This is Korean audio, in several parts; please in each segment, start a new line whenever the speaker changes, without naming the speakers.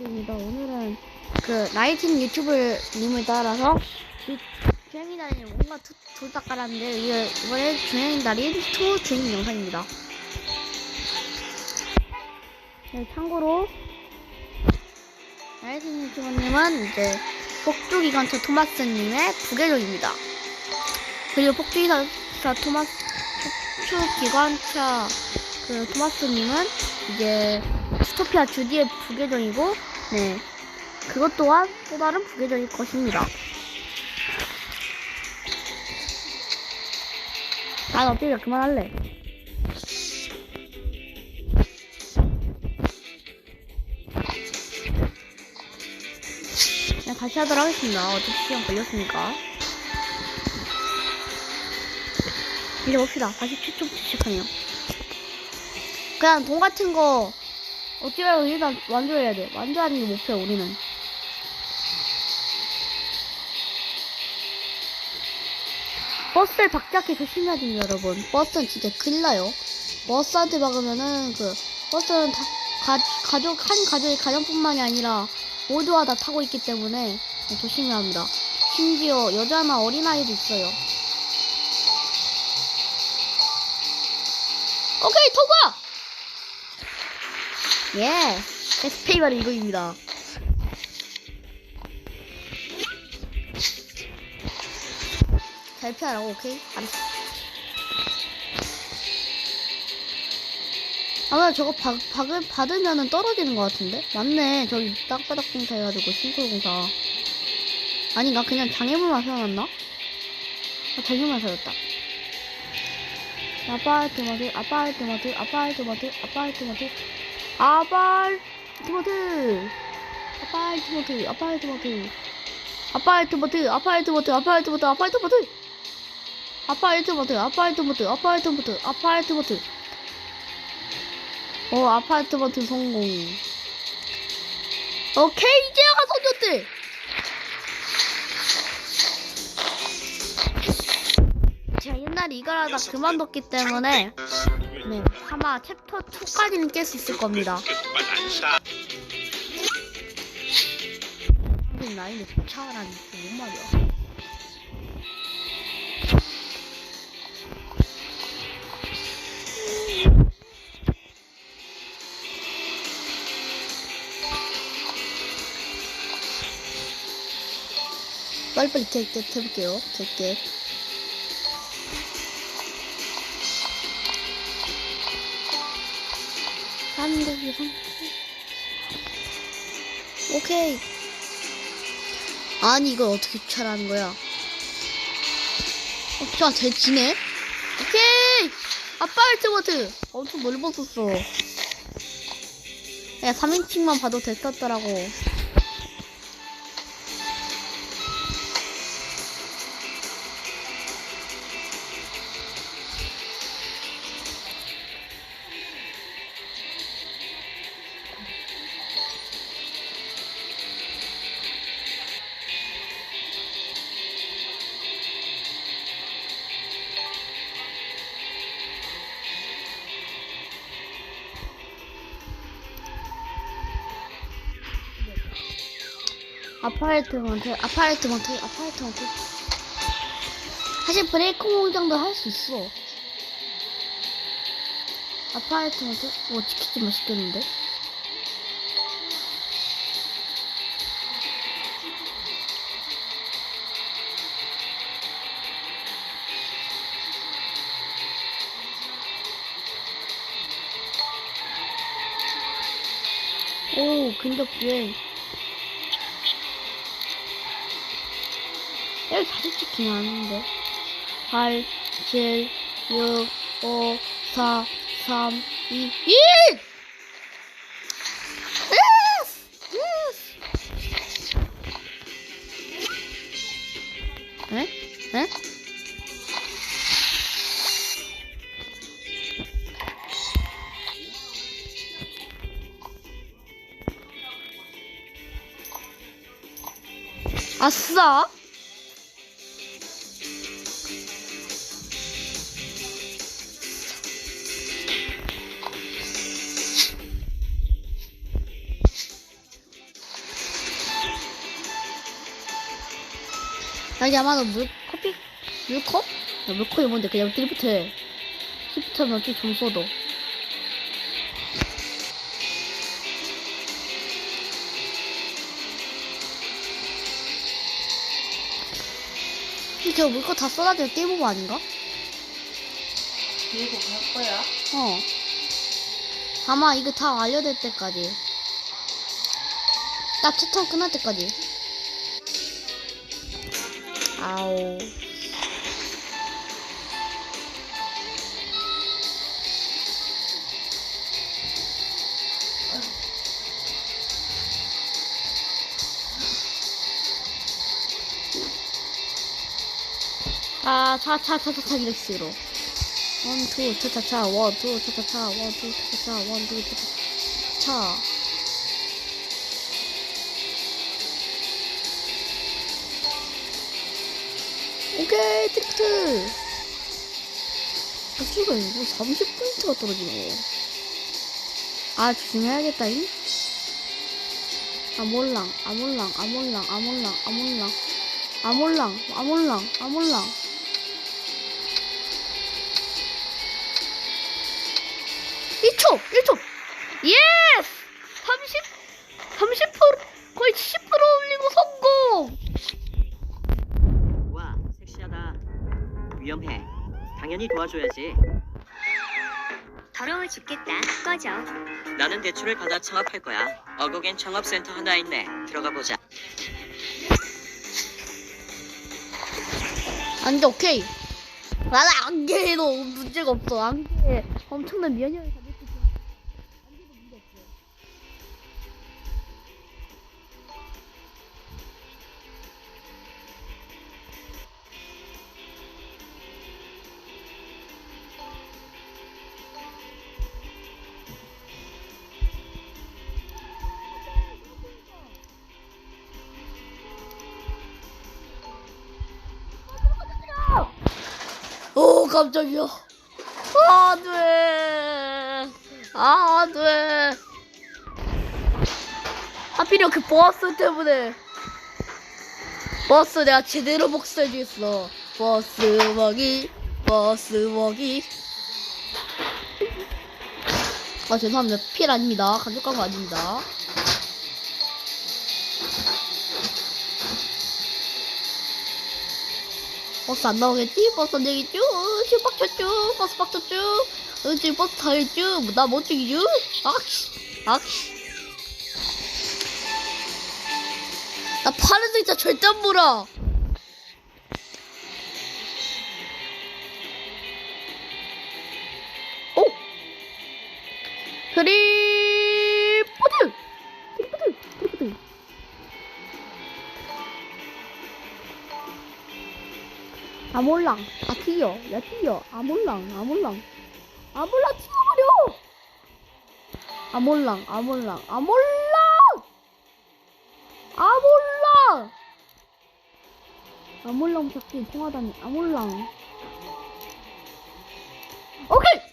입니다. 오늘은 그 라이팅 유튜브 님을 따라서 이 주행이 달인 뭔가 둘다 깔았는데 이게 이번에 주행 달인 투 주행 영상입니다. 네, 참고로 라이팅 유튜버님은 이제 폭주기관차 토마스님의 부계종입니다. 그리고 폭주기관차 토마스 폭주기관차 그 토마스님은 이제 스토피아 주디의 부계정이고, 네. 그것 또한 또 다른 부계정일 것입니다. 난 어떻게 그만할래. 그냥 다시 하도록 하겠습니다. 어차피 시간 걸렸으니까. 이제 봅시다. 다시 최초부터 시작하네요. 그냥 돈 같은 거 어찌 말고 일단 완주해야 돼. 완주하는 게 목표야, 우리는. 버스를 박자게 조심해야 됩니다, 여러분. 버스는 진짜 큰일 나요. 버스한테 박으면은, 그, 버스는 다, 가, 가족, 한 가족의 가정뿐만이 아니라 모두가 다 타고 있기 때문에 네, 조심해야 합니다. 심지어 여자나 어린아이도 있어요. 예, 에스페이 바로 이거입니다. 잘 피하라고, 오케이? 알았어. 아마 저거 박, 박을, 받으면은 떨어지는 것 같은데? 맞네. 저기 땅바닥 공사 해가지고 싱크로 공사. 아닌가? 그냥 장애물만 세워놨나? 아, 장애물만 세웠다. 아파트마트, 아파트마트, 아파트마트, 아파트마트. 아파트마트 아파트마트 아파트마트 아파트마트 아파트마트 아파트마트 아파트마트 아파트마트 아파트마트 아파트마트 아파트마트 어 아파트마트 성공. 오케이 이제 가서 졌대. 제가 옛날에 이걸 하다 그만뒀기 때문에 네 아마 챕터 2까지는 깰 수 있을 겁니다 하긴 나이는 도착을 하니 뭔 말이야. 빨리빨리 객객 해볼게요. 객 객. 한국이 한 오케이. 아니 이걸 어떻게 주차하는 거야? 어, 자, 잘 지네? 오케이! 아파트마트! 엄청 넓었었어. 야, 3인칭만 봐도 됐었더라고. 아파트먼트, 아파트먼트, 아파트먼트. 사실 브레이크 공장도 할 수 있어. 아파트먼트? 오, 치킨 맛있겠는데? 오, 근접 주행. 여기 사진 찍히면 하는데 8, 7, 6, 5, 4, 3, 2, 1! 에? 에? 아싸! 나 아마도 물 커피 물컵? 야, 물컵이 뭔데 그냥 드리프트 해. 드리프트 하면 어떻게 점수 얻어? 근데 저 물컵 다 쏟아져 오버 아닌가?
그리고 할 거야?
어. 아마 이거 다 완료될 때까지. 딱 채점 끝날 때까지. 아오. 아, 차, 차, 차, 차, 차, 식으로. 원, 투, 차 차 차, 원, 투, 차 차 차, 원, 투, 차차차, 원, 투, 차 차 차. 오케이, 트리프트. 박수가 이거 30포인트가 떨어지네. 아, 조심해야겠다 잉. 아몰랑, 아몰랑, 아몰랑, 아몰랑, 아몰랑, 아몰랑, 아몰랑, 아몰랑. 1초! 1초! 예스! 30, 30%, 거의 70%
당연히 도와줘야지.
더러워 죽겠다. 꺼져.
나는 대출을 받아 창업할 거야. 어곡엔 창업센터 하나 있네. 들어가 보자.
안돼, 오케이. 나는 안개도 문제가 없어. 안개 엄청난 면역을 깜짝이야. 안 돼. 안 돼. 하필 이렇게 버스 때문에. 버스 내가 제대로 복수해주겠어. 버스 먹이, 버스 먹이. 아, 죄송합니다. 필 아닙니다. 가져간 거 아닙니다. 버스 안 나오겠지? 버스 안 되겠죠? 슈 빡쳤죠? 버스 빡쳤죠? 어, 지금 버스 타겠죠? 나못 죽이죠? 악씨, 악씨. 나 파란색 진짜 절대 안 몰아. 아몰랑. 아 튀어 야 튀어 아몰랑 아몰랑. 아몰랑 튀어버려! 아몰랑 아몰랑 아몰랑! 아몰랑! 아몰랑 잡기 통하다니 아몰랑. 오케이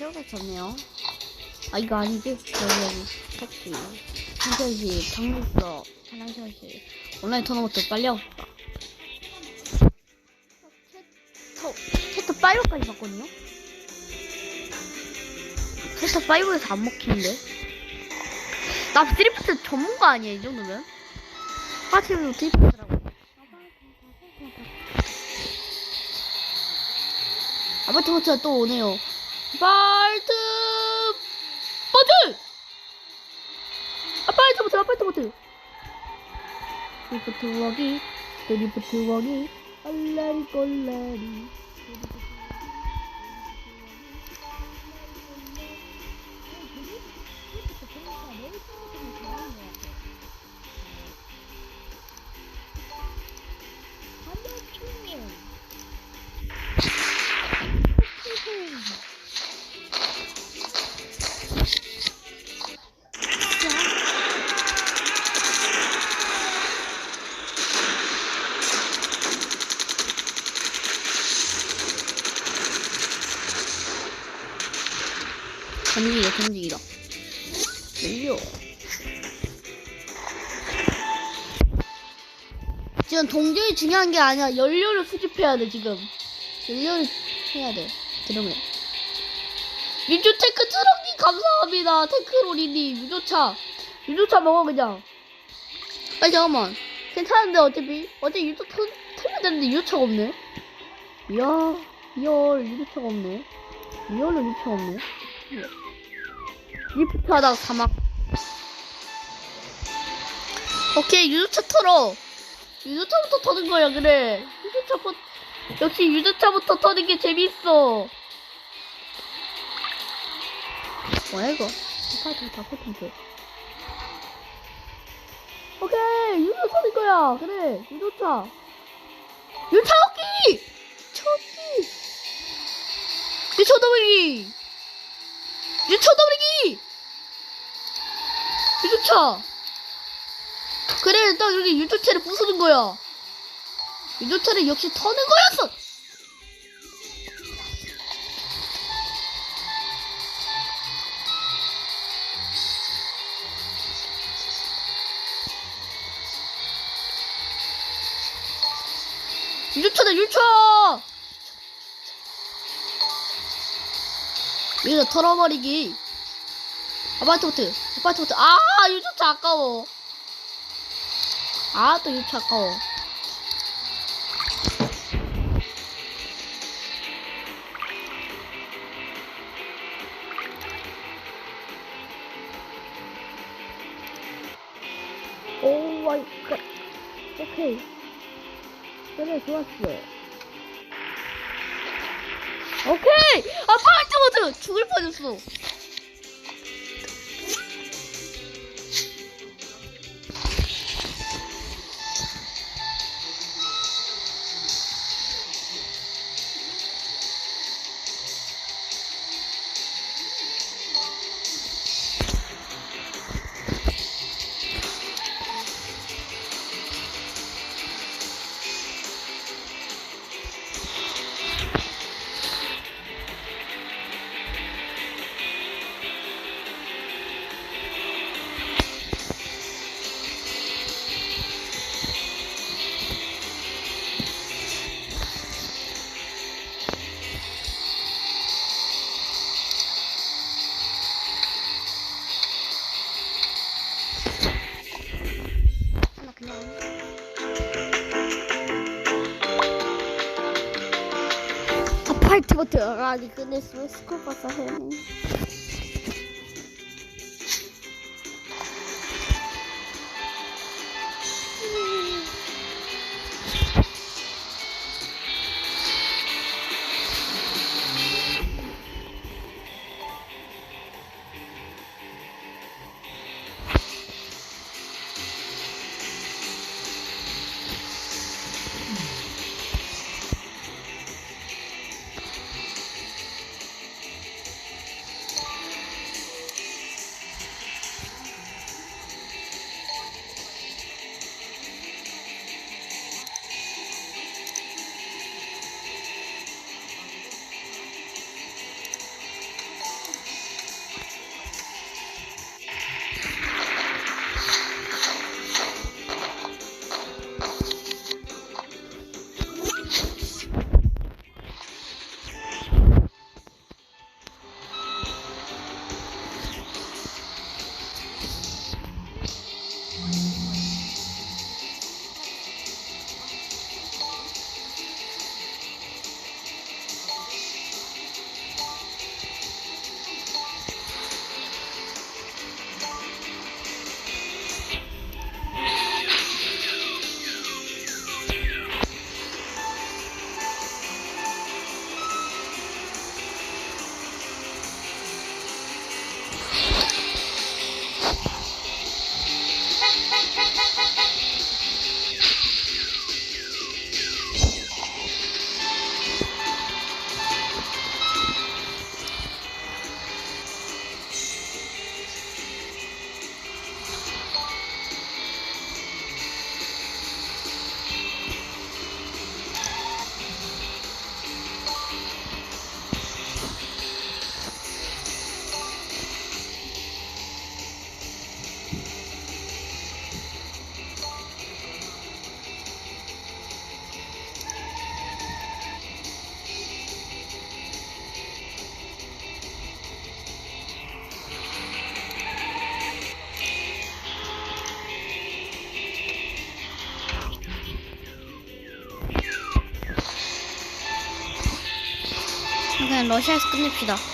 졌네요. 아 이거 아니지? 여기 택시, 신천시, 장국서, 한양천시 온라인 토너먼트 빨리 하고 싶다. 챕터 챕터 5까지 봤거든요. 챕터 5에서 안 먹히는데. 나 드리프트 전문가 아니야 이 정도면? 하지만 드리프트라고. 아바트모트가 또 오네요. 발트 버즈! 아파트모트 아파트모트. 드리프트 워기 드리프트 워기 얼라리 꼴라리. 던지기다 던지기다 밀려 지금 동전이 중요한 게 아니야. 연료를 수집해야 돼 지금. 연료를 해야 돼. 그러면. 민주 탱크 트럭님 감사합니다. 탱크로리님 유조차. 유조차 먹어 그냥. 아니 잠깐만. 괜찮은데 어차피? 어차피 유조 터, 틀면 되는데 유조차가 없네? 이야 이열 유조차가 없네? 이열은 유조차가 없네 리프트 하다가 사막. 오케이 유조차 털어 유조차부터 터는 거야 그래. 유조차부터 역시 유조차부터 터는 게 재밌어. 뭐야 이거? 파이팅 다 포텐트 오케이 유조 터는 거야. 그래 유조차. 유차 얻기 초기 더블기 더블기! 유조차! 그래 딱 여기 유조차를 부수는 거야. 유조차를 역시 터는 거였어! 유조차다 유차 여기다 털어버리기. 아파트부터 아파트부터 아 유조차 아까워. 아 또 유차 아까워. 오 마이 갓 오케이 그래 좋았어 아 파이트모드 죽을 뻔했어 아파트부터 아 러시아에서 끝냅시다.